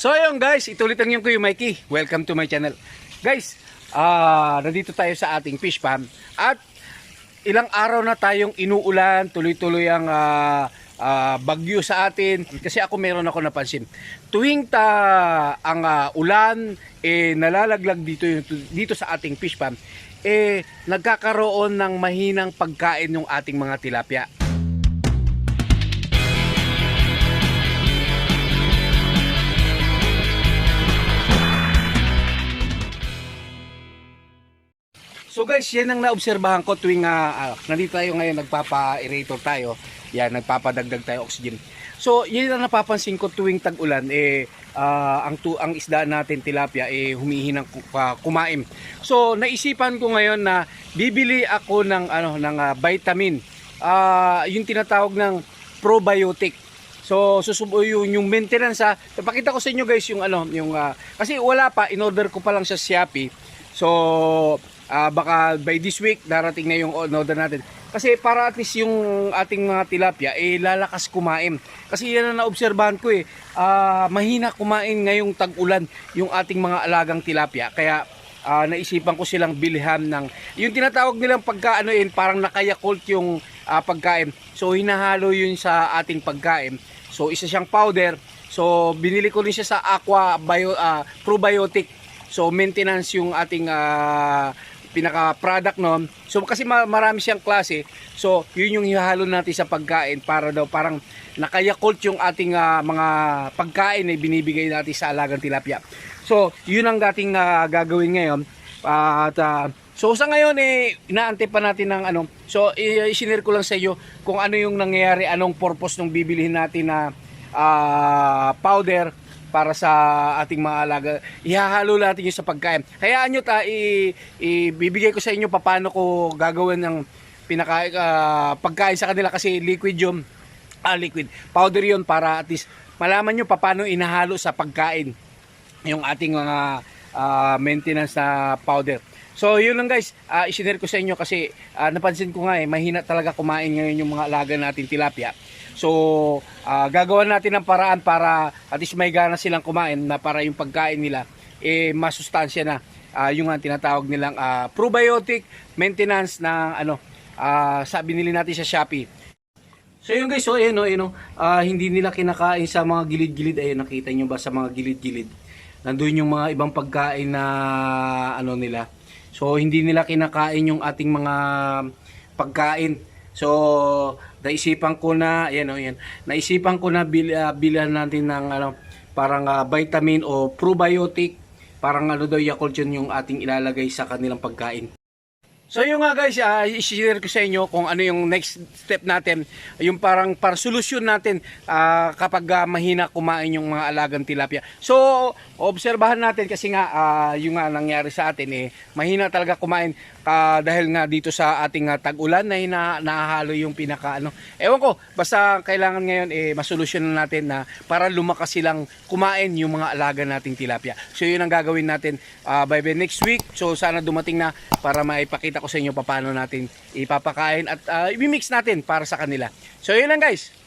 So ayun guys, ito ulit ang yung Kuya Mikey. Welcome to my channel. Guys, ah nandito tayo sa ating fish farm at ilang araw na tayong inuulan, tuloy-tuloy ang ah, ah, bagyo sa atin. Kasi ako meron ako napansin. Tuwing ta ang ah, ulan eh nalalaglag dito dito sa ating fish farm, eh nagkakaroon ng mahinang pagkain yung ating mga tilapia. So guys, yan ang naobserbahan ko tuwing ah, ah, nandito tayo ngayon nagpapa-aerator tayo. Yan, nagpapadagdag tayo oxygen. So, yun ang napapansin ko tuwing tag-ulan eh ah, ang tu ang isda natin tilapia eh humihinang pa- kumain. So, naisipan ko ngayon na bibili ako ng ano ng ah, vitamin. Ah, yung tinatawag ng probiotic. So susubo yung, yung maintenance ha. Papakita ko sa inyo guys yung ano, yung ah, kasi wala pa in order ko pa lang sa Shopee. So ah, baka by this week darating na yung order natin. Kasi para at least yung ating mga tilapia eh lalakas kumain. Kasi yan ang naobserbahan ko eh. ah, mahina kumain ngayong tag-ulan yung ating mga alagang tilapia. Kaya ah, naisipan ko silang bilhan ng yung tinatawag nilang pagkaano yun parang nakayakult yung ah, pagkain. So hinahalo yun sa ating pagkain. So isa siyang powder. So binili ko rin siya sa Aqua Bio ah, Probiotic. So maintenance yung ating ah, pinaka product noon. So kasi ma- marami siyang klase. So yun yung ihahalo natin sa pagkain para daw parang nakayakult yung ating ah, mga pagkain na binibigay natin sa alagang tilapia. So yun ang dating ah, gagawin ngayon. At ah, so sa ngayon eh inaantay pa natin ng ano. So i-share ko lang sa iyo kung ano yung nangyayari, anong purpose ng bibilihin natin na ah, powder para sa ating mga alaga. Ihahalo natin yung sa pagkain. Hayaan nyo ta, ibibigay ko sa inyo paano ko gagawin ng pinaka ah, pagkain sa kanila kasi liquid yung ah, liquid. Powder yun para at least malaman nyo paano inahalo sa pagkain yung ating mga ah, maintenance na powder. So yun lang guys, uh, isinare ko sa inyo kasi ah, napansin ko nga eh, mahina talaga kumain ngayon yung mga alaga natin tilapia. So ah, gagawa natin ng paraan para at least may gana silang kumain na para yung pagkain nila eh masustansya na Ah, yung nga tinatawag nilang ah, probiotic maintenance na ano ah, sa binili natin sa Shopee. So yun guys, so ayun no, ayun ah, hindi nila kinakain sa mga gilid-gilid. Ayun, nakita nyo ba sa mga gilid-gilid? Nandun yung mga ibang pagkain na ano nila. So hindi nila kinakain yung ating mga pagkain. So naisipan ko na, ayan o, yan. Naisipan ko na bil, ah, bilhan natin ng ano, parang ah, vitamin o probiotic. Parang ano daw Yakult yun yung ating ilalagay sa kanilang pagkain. So yun nga guys, uh, i-share ko sa inyo kung ano yung next step natin, yung parang para solusyon natin ah, kapag ah, mahina kumain yung mga alagang tilapia. So obserbahan natin kasi nga ah, yung nga nangyari sa atin eh, mahina talaga kumain ah, dahil nga dito sa ating ah, tag-ulan na hina, nahahalo yung pinaka ano. Ewan ko, basta kailangan ngayon eh masolusyonan natin na para lumakas silang kumain yung mga alaga nating tilapia. So yun ang gagawin natin ah, by the next week. So sana dumating na para maipakita ko sa inyo paano natin ipapakain at uh, i-mix natin para sa kanila. So yun lang guys.